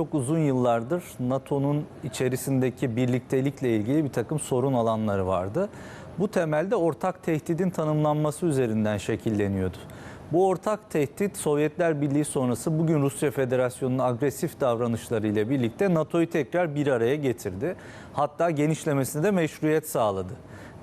Çok uzun yıllardır NATO'nun içerisindeki birliktelikle ilgili bir takım sorun alanları vardı. Bu temelde ortak tehdidin tanımlanması üzerinden şekilleniyordu. Bu ortak tehdit Sovyetler Birliği sonrası bugün Rusya Federasyonu'nun agresif davranışlarıyla birlikte NATO'yu tekrar bir araya getirdi. Hatta genişlemesine de meşruiyet sağladı.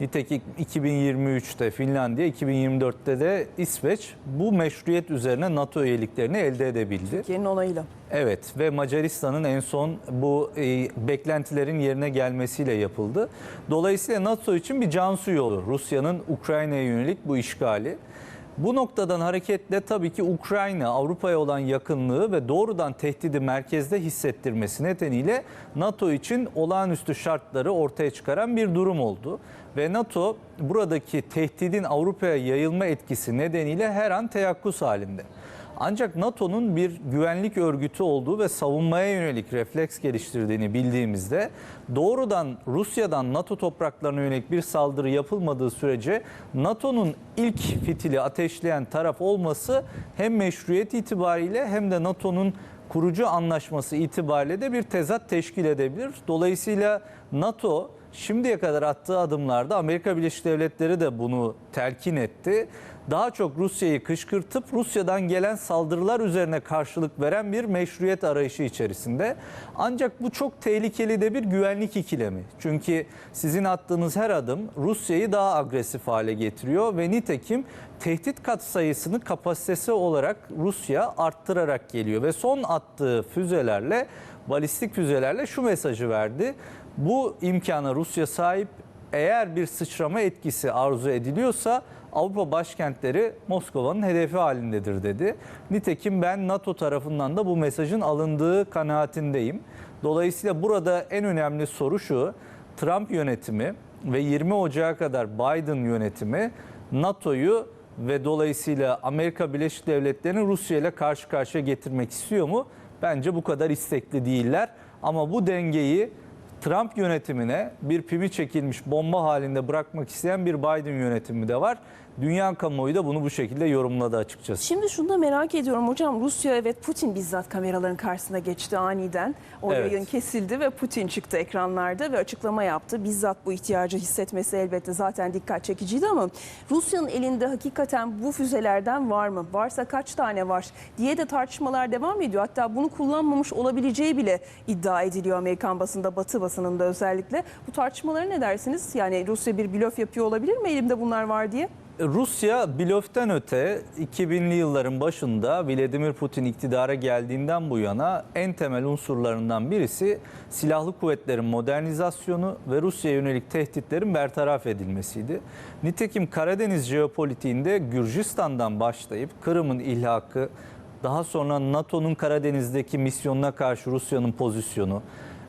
Nitekim 2023'te Finlandiya, 2024'te de İsveç bu meşruiyet üzerine NATO üyeliklerini elde edebildi. Türkiye'nin onayıyla. Evet ve Macaristan'ın en son bu e, beklentilerin yerine gelmesiyle yapıldı. Dolayısıyla NATO için bir can suyu olur Rusya'nın Ukrayna'ya yönelik bu işgali. Bu noktadan hareketle tabii ki Ukrayna Avrupa'ya olan yakınlığı ve doğrudan tehdidi merkezde hissettirmesi nedeniyle NATO için olağanüstü şartları ortaya çıkaran bir durum oldu. Ve NATO buradaki tehdidin Avrupa'ya yayılma etkisi nedeniyle her an teyakkuz halinde. Ancak NATO'nun bir güvenlik örgütü olduğu ve savunmaya yönelik refleks geliştirdiğini bildiğimizde doğrudan Rusya'dan NATO topraklarına yönelik bir saldırı yapılmadığı sürece NATO'nun ilk fitili ateşleyen taraf olması hem meşruiyet itibariyle hem de NATO'nun kurucu anlaşması itibariyle de bir tezat teşkil edebilir. Dolayısıyla NATO şimdiye kadar attığı adımlarda Amerika Birleşik Devletleri de bunu telkin etti. Daha çok Rusya'yı kışkırtıp Rusya'dan gelen saldırılar üzerine karşılık veren bir meşruiyet arayışı içerisinde. Ancak bu çok tehlikeli de bir güvenlik ikilemi. Çünkü sizin attığınız her adım Rusya'yı daha agresif hale getiriyor ve nitekim tehdit katsayısını kapasitesi olarak Rusya arttırarak geliyor ve son attığı füzelerle balistik füzelerle şu mesajı verdi. Bu imkana Rusya sahip eğer bir sıçrama etkisi arzu ediliyorsa Avrupa başkentleri Moskova'nın hedefi halindedir dedi. Nitekim ben NATO tarafından da bu mesajın alındığı kanaatindeyim. Dolayısıyla burada en önemli soru şu. Trump yönetimi ve 20 Ocağı kadar Biden yönetimi NATO'yu ve dolayısıyla Amerika Birleşik Devletleri'ni Rusya ile karşı karşıya getirmek istiyor mu? Bence bu kadar istekli değiller. Ama bu dengeyi Trump yönetimine bir pimi çekilmiş bomba halinde bırakmak isteyen bir Biden yönetimi de var. Dünya kamuoyu da bunu bu şekilde yorumladı açıkçası. Şimdi şunu da merak ediyorum hocam. Rusya evet Putin bizzat kameraların karşısına geçti aniden. O Evet. yayın kesildi ve Putin çıktı ekranlarda ve açıklama yaptı. Bizzat bu ihtiyacı hissetmesi elbette zaten dikkat çekiciydi ama Rusya'nın elinde hakikaten bu füzelerden var mı? Varsa kaç tane var diye de tartışmalar devam ediyor. Hatta bunu kullanmamış olabileceği bile iddia ediliyor Amerikan basında, Batı basınında özellikle. Bu tartışmalara ne dersiniz? Yani Rusya bir blöf yapıyor olabilir mi elimde bunlar var diye? Rusya blöften öte 2000'li yılların başında Vladimir Putin iktidara geldiğinden bu yana en temel unsurlarından birisi silahlı kuvvetlerin modernizasyonu ve Rusya'ya yönelik tehditlerin bertaraf edilmesiydi. Nitekim Karadeniz jeopolitiğinde Gürcistan'dan başlayıp Kırım'ın ilhakı, daha sonra NATO'nun Karadeniz'deki misyonuna karşı Rusya'nın pozisyonu,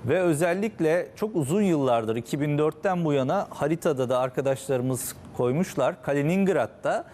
ve özellikle çok uzun yıllardır 2004'ten bu yana haritada da arkadaşlarımız koymuşlar. Kaliningrad'da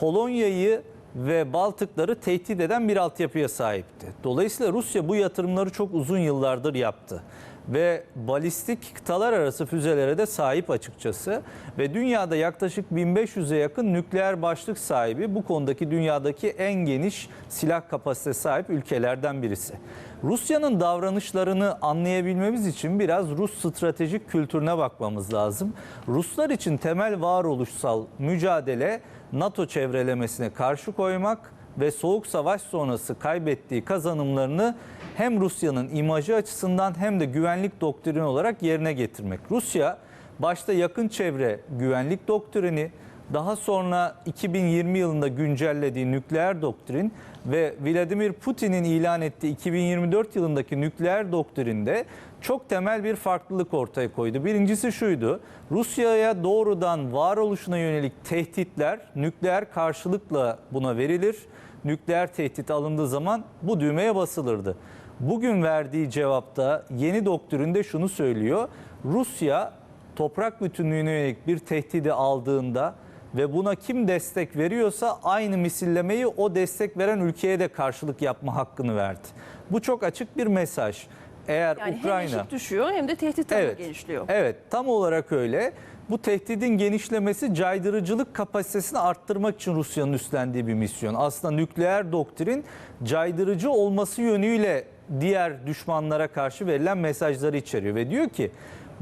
Polonya'yı ve Baltıkları tehdit eden bir altyapıya sahipti. Dolayısıyla Rusya bu yatırımları çok uzun yıllardır yaptı ve balistik kıtalar arası füzelere de sahip açıkçası ve dünyada yaklaşık 1500'e yakın nükleer başlık sahibi bu konudaki dünyadaki en geniş silah kapasitesi sahip ülkelerden birisi. Rusya'nın davranışlarını anlayabilmemiz için biraz Rus stratejik kültürüne bakmamız lazım. Ruslar için temel varoluşsal mücadele NATO çevrelemesine karşı koymak ve Soğuk Savaş sonrası kaybettiği kazanımlarını hem Rusya'nın imajı açısından hem de güvenlik doktrini olarak yerine getirmek. Rusya başta yakın çevre güvenlik doktrini, daha sonra 2020 yılında güncellediği nükleer doktrin ve Vladimir Putin'in ilan ettiği 2024 yılındaki nükleer doktrinde çok temel bir farklılık ortaya koydu. Birincisi şuydu. Rusya'ya doğrudan varoluşuna yönelik tehditler nükleer karşılıkla buna verilir. Nükleer tehdit alındığı zaman bu düğmeye basılırdı. Bugün verdiği cevapta yeni doktrinde şunu söylüyor. Rusya toprak bütünlüğüne yönelik bir tehdidi aldığında ve buna kim destek veriyorsa aynı misillemeyi o destek veren ülkeye de karşılık yapma hakkını verdi. Bu çok açık bir mesaj. Eğer Yani Ukrayna hem eşit düşüyor hem de tehdit alanı genişliyor. Evet, tam olarak öyle. Bu tehdidin genişlemesi caydırıcılık kapasitesini arttırmak için Rusya'nın üstlendiği bir misyon. Aslında nükleer doktrin caydırıcı olması yönüyle diğer düşmanlara karşı verilen mesajları içeriyor ve diyor ki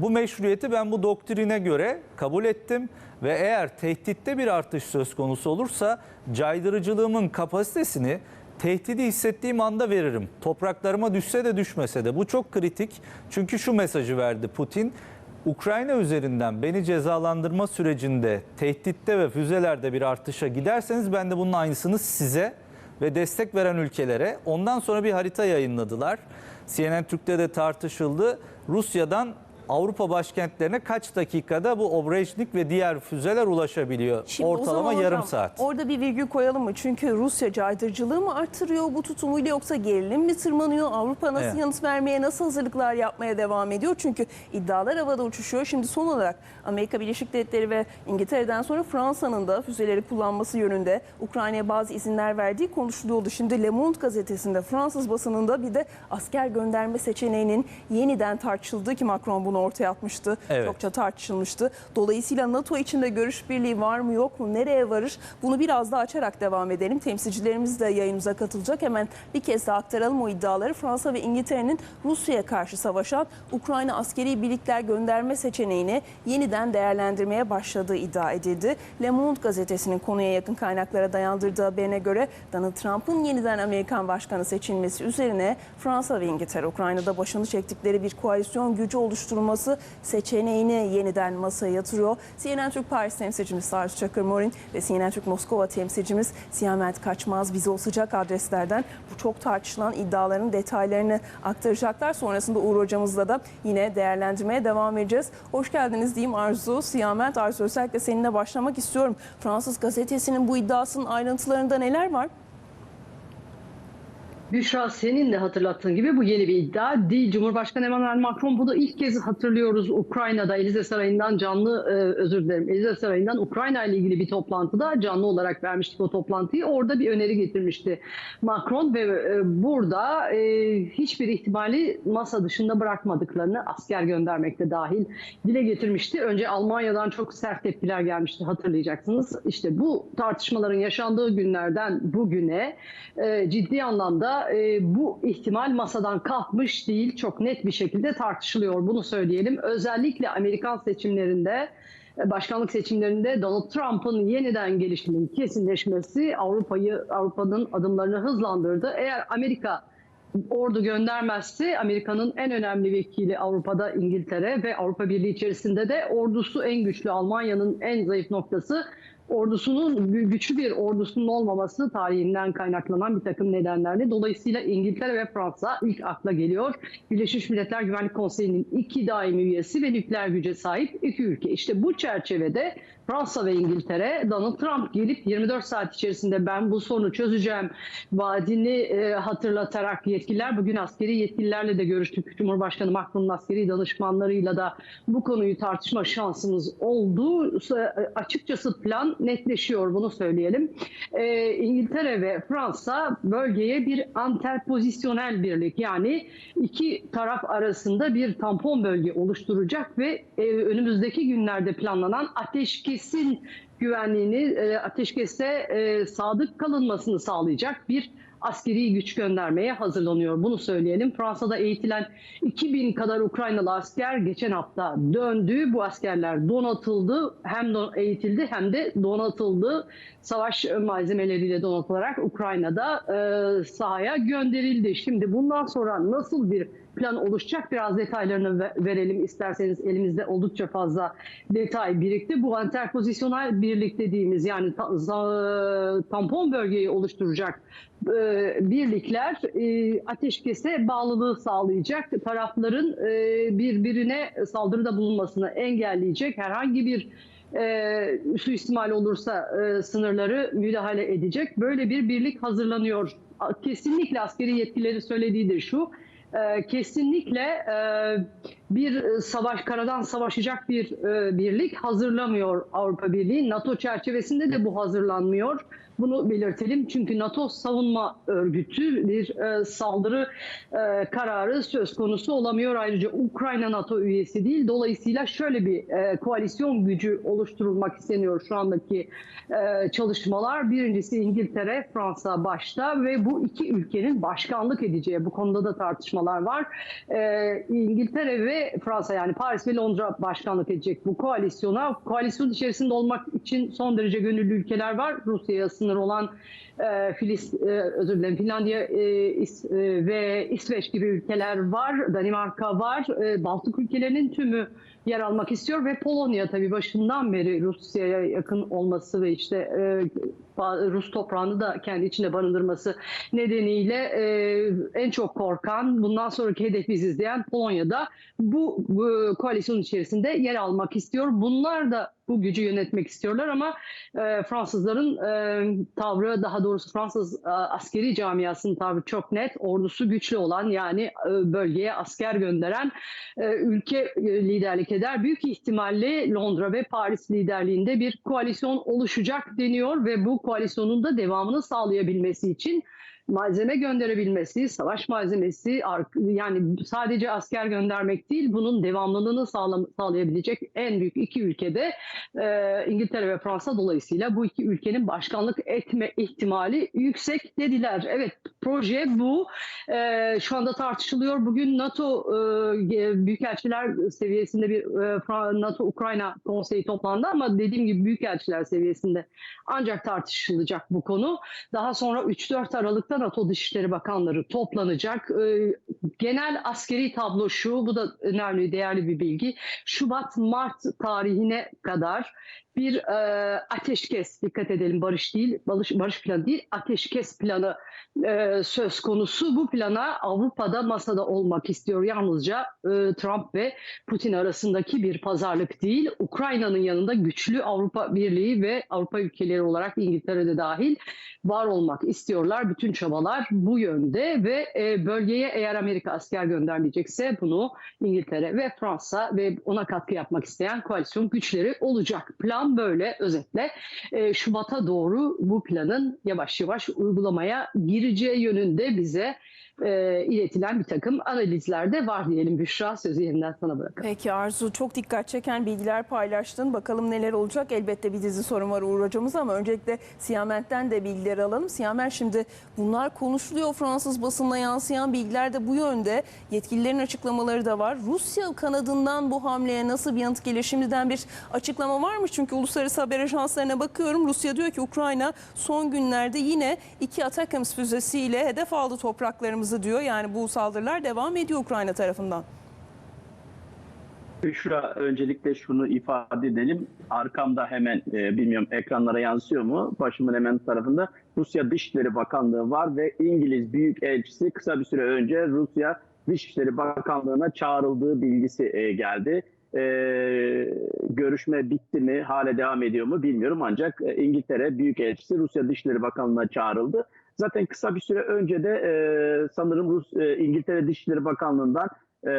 bu meşruiyeti ben bu doktrine göre kabul ettim ve eğer tehditte bir artış söz konusu olursa caydırıcılığımın kapasitesini tehdidi hissettiğim anda veririm. Topraklarıma düşse de düşmese de bu çok kritik. Çünkü şu mesajı verdi Putin. Ukrayna üzerinden beni cezalandırma sürecinde tehditte ve füzelerde bir artışa giderseniz ben de bunun aynısını size ve destek veren ülkelere ondan sonra bir harita yayınladılar. CNN Türk'te de tartışıldı. Rusya'dan Avrupa başkentlerine kaç dakikada bu Obrejnik ve diğer füzeler ulaşabiliyor? Şimdi Ortalama zaman yarım hocam, saat. Orada bir virgül koyalım mı? Çünkü Rusya caydırıcılığı mı artırıyor bu tutumuyla yoksa gerilim mi tırmanıyor? Avrupa nasıl Evet. yanıt vermeye, nasıl hazırlıklar yapmaya devam ediyor? Çünkü iddialar havada uçuşuyor. Şimdi son olarak Amerika Birleşik Devletleri ve İngiltere'den sonra Fransa'nın da füzeleri kullanması yönünde Ukrayna'ya bazı izinler verdiği konuşuluyordu. Şimdi Le Monde gazetesinde Fransız basınında bir de asker gönderme seçeneğinin yeniden tartışıldığı ki Macron bunu ortaya atmıştı. Evet. Çok çokça tartışılmıştı. Dolayısıyla NATO içinde görüş birliği var mı yok mu nereye varır bunu biraz daha açarak devam edelim. Temsilcilerimiz de yayınımıza katılacak. Hemen bir kez daha aktaralım o iddiaları. Fransa ve İngiltere'nin Rusya'ya karşı savaşan Ukrayna askeri birlikler gönderme seçeneğini yeniden değerlendirmeye başladığı iddia edildi. Le Monde gazetesinin konuya yakın kaynaklara dayandırdığı haberine göre Donald Trump'ın yeniden Amerikan başkanı seçilmesi üzerine Fransa ve İngiltere Ukrayna'da başını çektikleri bir koalisyon gücü oluşturulması seçeneğini yeniden masaya yatırıyor. CNN Türk Paris temsilcimiz Sarus Çakırmorin ve CNN Türk Moskova temsilcimiz Siyamet Kaçmaz bize o sıcak adreslerden bu çok tartışılan iddiaların detaylarını aktaracaklar. Sonrasında Uğur hocamızla da yine değerlendirmeye devam edeceğiz. Hoş geldiniz diyeyim Arzu, Siyamet. Arzu özellikle seninle başlamak istiyorum. Fransız gazetesinin bu iddiasının ayrıntılarında neler var? Büşra senin de hatırlattığın gibi bu yeni bir iddia değil. Cumhurbaşkanı Emmanuel Macron bunu ilk kez hatırlıyoruz Ukrayna'da Elize Sarayı'ndan canlı e, özür dilerim Elize Sarayı'ndan Ukrayna ile ilgili bir toplantıda canlı olarak vermiştik o toplantıyı. Orada bir öneri getirmişti Macron ve e, burada e, hiçbir ihtimali masa dışında bırakmadıklarını asker göndermekte dahil dile getirmişti. Önce Almanya'dan çok sert tepkiler gelmişti hatırlayacaksınız. İşte bu tartışmaların yaşandığı günlerden bugüne e, ciddi anlamda e, bu ihtimal masadan kalkmış değil. Çok net bir şekilde tartışılıyor. Bunu söyleyelim. Özellikle Amerikan seçimlerinde e, başkanlık seçimlerinde Donald Trump'ın yeniden gelişinin kesinleşmesi Avrupa'yı Avrupa'nın adımlarını hızlandırdı. Eğer Amerika ordu göndermezse Amerika'nın en önemli vekili Avrupa'da İngiltere ve Avrupa Birliği içerisinde de ordusu en güçlü Almanya'nın en zayıf noktası ordusunun gü- güçlü bir ordusunun olmaması tarihinden kaynaklanan bir takım nedenlerle. Dolayısıyla İngiltere ve Fransa ilk akla geliyor. Birleşmiş Milletler Güvenlik Konseyi'nin iki daimi üyesi ve nükleer güce sahip iki ülke. İşte bu çerçevede Fransa ve İngiltere Donald Trump gelip 24 saat içerisinde ben bu sorunu çözeceğim vaadini e, hatırlatarak yetkililer bugün askeri yetkililerle de görüştük. Cumhurbaşkanı Macron'un askeri danışmanlarıyla da bu konuyu tartışma şansımız oldu. E, Açıkçası plan netleşiyor bunu söyleyelim. E, İngiltere ve Fransa bölgeye bir anterpozisyonel birlik yani iki taraf arasında bir tampon bölge oluşturacak ve e, önümüzdeki günlerde planlanan ateşkesin güvenliğini, e, ateşkese e, sadık kalınmasını sağlayacak bir askeri güç göndermeye hazırlanıyor. Bunu söyleyelim. Fransa'da eğitilen 2000 kadar Ukraynalı asker geçen hafta döndü. Bu askerler donatıldı. Hem eğitildi hem de donatıldı. Savaş malzemeleriyle donatılarak Ukrayna'da e, sahaya gönderildi. Şimdi bundan sonra nasıl bir plan oluşacak biraz detaylarını ve- verelim isterseniz elimizde oldukça fazla detay birikti. Bu anterpozisyonel birlik dediğimiz yani tampon bölgeyi oluşturacak e, birlikler e, ateşkese bağlılığı sağlayacak. Tarafların e, birbirine saldırıda bulunmasını engelleyecek herhangi bir e, suistimal olursa e, sınırları müdahale edecek. Böyle bir birlik hazırlanıyor. Kesinlikle askeri yetkilileri söylediği de şu. E, kesinlikle e, bir savaş karadan savaşacak bir e, birlik hazırlamıyor Avrupa Birliği. NATO çerçevesinde de bu hazırlanmıyor. Bunu belirtelim çünkü NATO savunma örgütü bir e, saldırı e, kararı söz konusu olamıyor. Ayrıca Ukrayna NATO üyesi değil. Dolayısıyla şöyle bir e, koalisyon gücü oluşturulmak isteniyor şu andaki e, çalışmalar. Birincisi İngiltere, Fransa başta ve bu iki ülkenin başkanlık edeceği bu konuda da tartışmalar var. E, İngiltere ve Fransa yani Paris ve Londra başkanlık edecek bu koalisyona. Koalisyon içerisinde olmak için son derece gönüllü ülkeler var. Rusya'ya sınır olan e, Filis, e, özür dilerim Finlandiya e, İs- e, ve İsveç gibi ülkeler var. Danimarka var. E, Baltık ülkelerinin tümü yer almak istiyor ve Polonya tabii başından beri Rusya'ya yakın olması ve işte e, Rus toprağını da kendi içinde barındırması nedeniyle e, en çok korkan, bundan sonraki hedef biziz diyen Polonya'da bu, bu koalisyon içerisinde yer almak istiyor. Bunlar da bu gücü yönetmek istiyorlar ama e, Fransızların e, tavrı daha doğrusu Fransız e, askeri camiasının tavrı çok net. Ordusu güçlü olan yani e, bölgeye asker gönderen e, ülke e, liderlik eder. Büyük ihtimalle Londra ve Paris liderliğinde bir koalisyon oluşacak deniyor ve bu koalisyonun da devamını sağlayabilmesi için malzeme gönderebilmesi, savaş malzemesi yani sadece asker göndermek değil bunun devamlılığını sağlayabilecek en büyük iki ülkede e, İngiltere ve Fransa dolayısıyla bu iki ülkenin başkanlık etme ihtimali yüksek dediler. Evet proje bu. E, şu anda tartışılıyor. Bugün NATO e, büyükelçiler seviyesinde bir e, Fra- NATO Ukrayna konseyi toplandı ama dediğim gibi büyükelçiler seviyesinde ancak tartışılacak bu konu. Daha sonra 3-4 Aralık'ta NATO Dışişleri Bakanları toplanacak. Ee, Genel askeri tablo şu, bu da önemli, değerli bir bilgi. Şubat-Mart tarihine kadar bir e, ateşkes, dikkat edelim barış değil, barış, barış planı değil, ateşkes planı e, söz konusu. Bu plana Avrupa'da masada olmak istiyor. Yalnızca e, Trump ve Putin arasındaki bir pazarlık değil. Ukrayna'nın yanında güçlü Avrupa Birliği ve Avrupa ülkeleri olarak İngiltere'de dahil var olmak istiyorlar. Bütün çabalar bu yönde ve e, bölgeye eğer Amerika asker göndermeyecekse bunu İngiltere ve Fransa ve ona katkı yapmak isteyen koalisyon güçleri olacak. Plan böyle özetle. E, Şubat'a doğru bu planın yavaş yavaş uygulamaya gireceği yönünde bize e, iletilen bir takım analizler de var diyelim. Büşra sözü yeniden sana bırakalım. Peki Arzu çok dikkat çeken bilgiler paylaştın. Bakalım neler olacak. Elbette bir dizi sorun var Uğur hocamız ama öncelikle Siyamet'ten de bilgiler alalım. Siyamet şimdi bunlar konuşuluyor. Fransız basınına yansıyan bilgiler de bu yönde. Yetkililerin açıklamaları da var. Rusya kanadından bu hamleye nasıl bir yanıt gelir? Şimdiden bir açıklama var mı? Çünkü uluslararası haber ajanslarına bakıyorum. Rusya diyor ki Ukrayna son günlerde yine iki Atakams füzesiyle hedef aldı topraklarımızı diyor. Yani bu saldırılar devam ediyor Ukrayna tarafından. Büşra öncelikle şunu ifade edelim. Arkamda hemen e, bilmiyorum ekranlara yansıyor mu? Başımın hemen tarafında Rusya Dışişleri Bakanlığı var ve İngiliz Büyükelçisi kısa bir süre önce Rusya Dışişleri Bakanlığı'na çağrıldığı bilgisi e, geldi. E, görüşme bitti mi, hala devam ediyor mu bilmiyorum ancak e, İngiltere Büyükelçisi Rusya Dışişleri Bakanlığı'na çağrıldı. Zaten kısa bir süre önce de e, sanırım Rus e, İngiltere Dışişleri Bakanlığı'ndan e,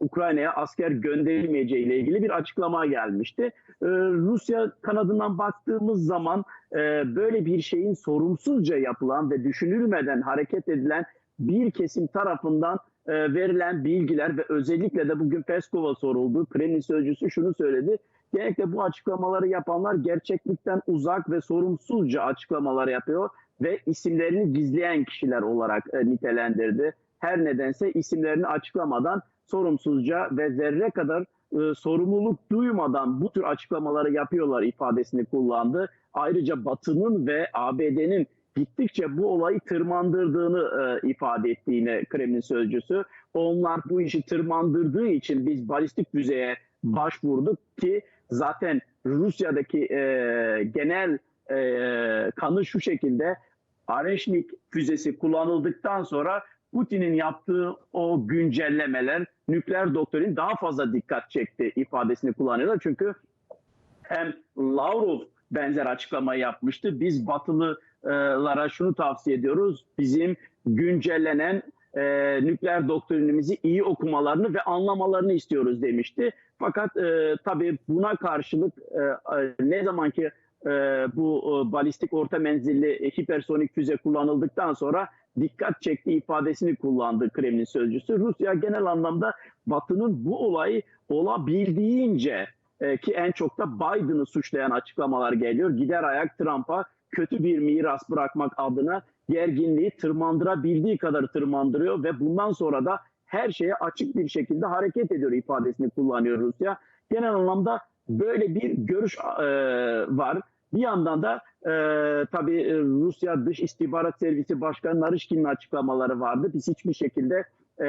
Ukrayna'ya asker gönderilmeyeceği ile ilgili bir açıklama gelmişti. E, Rusya kanadından baktığımız zaman e, böyle bir şeyin sorumsuzca yapılan ve düşünülmeden hareket edilen bir kesim tarafından e, verilen bilgiler ve özellikle de bugün Peskov'a soruldu. Kremlin sözcüsü şunu söyledi. Genellikle bu açıklamaları yapanlar gerçeklikten uzak ve sorumsuzca açıklamalar yapıyor ve isimlerini gizleyen kişiler olarak e, nitelendirdi her nedense isimlerini açıklamadan sorumsuzca ve zerre kadar e, sorumluluk duymadan bu tür açıklamaları yapıyorlar ifadesini kullandı. Ayrıca Batı'nın ve ABD'nin gittikçe bu olayı tırmandırdığını e, ifade ettiğine Kremlin sözcüsü. Onlar bu işi tırmandırdığı için biz balistik füzeye başvurduk ki zaten Rusya'daki e, genel e, kanı şu şekilde Areşnik füzesi kullanıldıktan sonra Putin'in yaptığı o güncellemeler nükleer doktrin daha fazla dikkat çekti ifadesini kullanıyorlar. Çünkü hem Lavrov benzer açıklama yapmıştı. Biz Batılılara şunu tavsiye ediyoruz. Bizim güncellenen e, nükleer doktrinimizi iyi okumalarını ve anlamalarını istiyoruz demişti. Fakat e, tabii buna karşılık e, e, ne zaman ki e, bu e, balistik orta menzilli hipersonik füze kullanıldıktan sonra dikkat çekti ifadesini kullandı Kremlin sözcüsü. Rusya genel anlamda Batı'nın bu olayı olabildiğince e, ki en çok da Biden'ı suçlayan açıklamalar geliyor. Gider ayak Trump'a kötü bir miras bırakmak adına gerginliği tırmandırabildiği kadar tırmandırıyor ve bundan sonra da her şeye açık bir şekilde hareket ediyor ifadesini kullanıyor Rusya. Genel anlamda böyle bir görüş e, var. Bir yandan da e, tabii e, Rusya Dış İstihbarat Servisi Başkanı Narışkin'in açıklamaları vardı. Biz hiçbir şekilde e,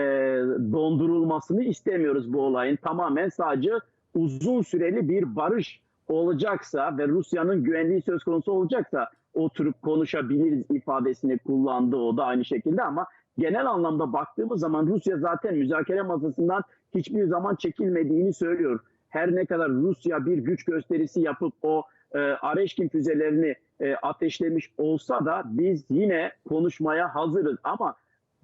dondurulmasını istemiyoruz bu olayın. Tamamen sadece uzun süreli bir barış olacaksa ve Rusya'nın güvenliği söz konusu olacaksa oturup konuşabiliriz ifadesini kullandı o da aynı şekilde ama genel anlamda baktığımız zaman Rusya zaten müzakere masasından hiçbir zaman çekilmediğini söylüyor. Her ne kadar Rusya bir güç gösterisi yapıp o e, Areşkin füzelerini e, ateşlemiş olsa da biz yine konuşmaya hazırız ama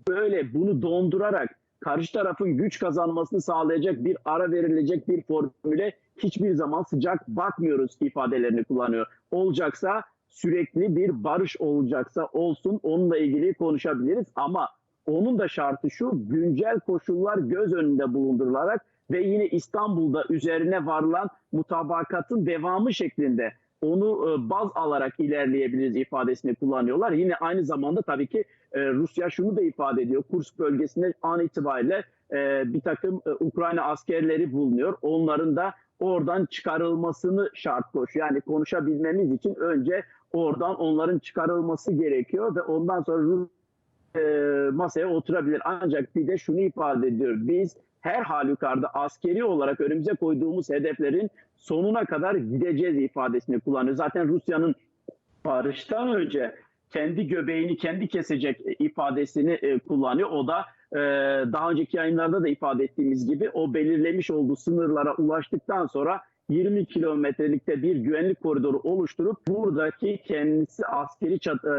böyle bunu dondurarak karşı tarafın güç kazanmasını sağlayacak bir ara verilecek bir formüle hiçbir zaman sıcak bakmıyoruz ifadelerini kullanıyor. Olacaksa sürekli bir barış olacaksa olsun onunla ilgili konuşabiliriz ama onun da şartı şu güncel koşullar göz önünde bulundurularak ve yine İstanbul'da üzerine varılan mutabakatın devamı şeklinde onu e, baz alarak ilerleyebiliriz ifadesini kullanıyorlar. Yine aynı zamanda tabii ki e, Rusya şunu da ifade ediyor. Kursk bölgesinde an itibariyle e, bir takım Ukrayna askerleri bulunuyor. Onların da oradan çıkarılmasını şart koşuyor. Yani konuşabilmemiz için önce oradan onların çıkarılması gerekiyor ve ondan sonra Rus e, masaya oturabilir. Ancak bir de şunu ifade ediyor. Biz her halükarda askeri olarak önümüze koyduğumuz hedeflerin sonuna kadar gideceğiz ifadesini kullanıyor. Zaten Rusya'nın barıştan önce kendi göbeğini kendi kesecek ifadesini e, kullanıyor. O da e, daha önceki yayınlarda da ifade ettiğimiz gibi o belirlemiş olduğu sınırlara ulaştıktan sonra 20 kilometrelikte bir güvenlik koridoru oluşturup buradaki kendisi askeri çat, e,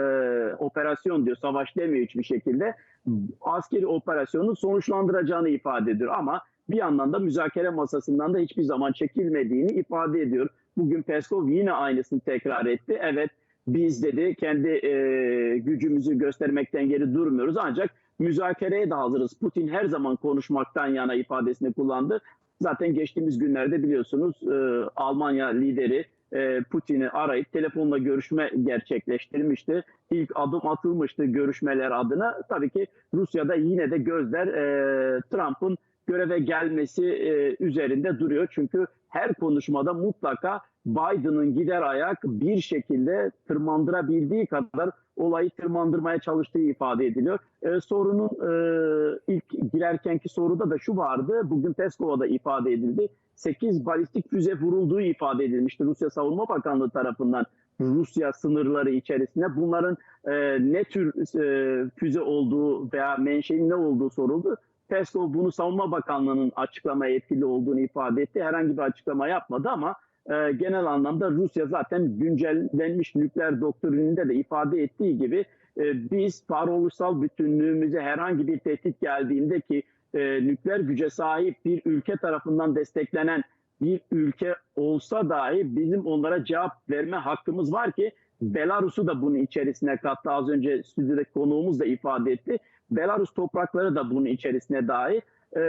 operasyon diyor, savaş demiyor hiçbir şekilde. Askeri operasyonu sonuçlandıracağını ifade ediyor ama bir yandan da müzakere masasından da hiçbir zaman çekilmediğini ifade ediyor. Bugün Peskov yine aynısını tekrar etti. Evet biz dedi kendi e, gücümüzü göstermekten geri durmuyoruz ancak müzakereye de hazırız. Putin her zaman konuşmaktan yana ifadesini kullandı. Zaten geçtiğimiz günlerde biliyorsunuz e, Almanya lideri e, Putin'i arayıp telefonla görüşme gerçekleştirmişti. İlk adım atılmıştı görüşmeler adına. Tabii ki Rusya'da yine de gözler e, Trump'ın göreve gelmesi e, üzerinde duruyor. Çünkü her konuşmada mutlaka Biden'ın gider ayak bir şekilde tırmandırabildiği kadar olayı tırmandırmaya çalıştığı ifade ediliyor. E, sorunun e, ilk girerkenki soruda da şu vardı. Bugün Peskova'da ifade edildi. 8 balistik füze vurulduğu ifade edilmişti Rusya Savunma Bakanlığı tarafından Rusya sınırları içerisinde. Bunların e, ne tür e, füze olduğu veya menşein ne olduğu soruldu. Peskov bunu Savunma Bakanlığı'nın açıklamaya etkili olduğunu ifade etti. Herhangi bir açıklama yapmadı ama e, genel anlamda Rusya zaten güncellenmiş nükleer doktrininde de ifade ettiği gibi e, biz varoluşsal bütünlüğümüze herhangi bir tehdit geldiğinde ki e, nükleer güce sahip bir ülke tarafından desteklenen bir ülke olsa dahi bizim onlara cevap verme hakkımız var ki Belarus'u da bunun içerisine kattı. Az önce stüdyodaki konuğumuz da ifade etti. Belarus toprakları da bunun içerisine dahil. Ee,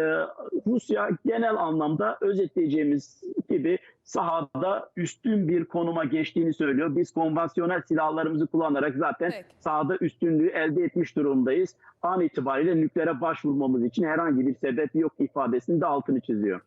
Rusya genel anlamda özetleyeceğimiz gibi sahada üstün bir konuma geçtiğini söylüyor. Biz konvansiyonel silahlarımızı kullanarak zaten Peki. sahada üstünlüğü elde etmiş durumdayız. An itibariyle nükleere başvurmamız için herhangi bir sebep yok ifadesini de altını çiziyor.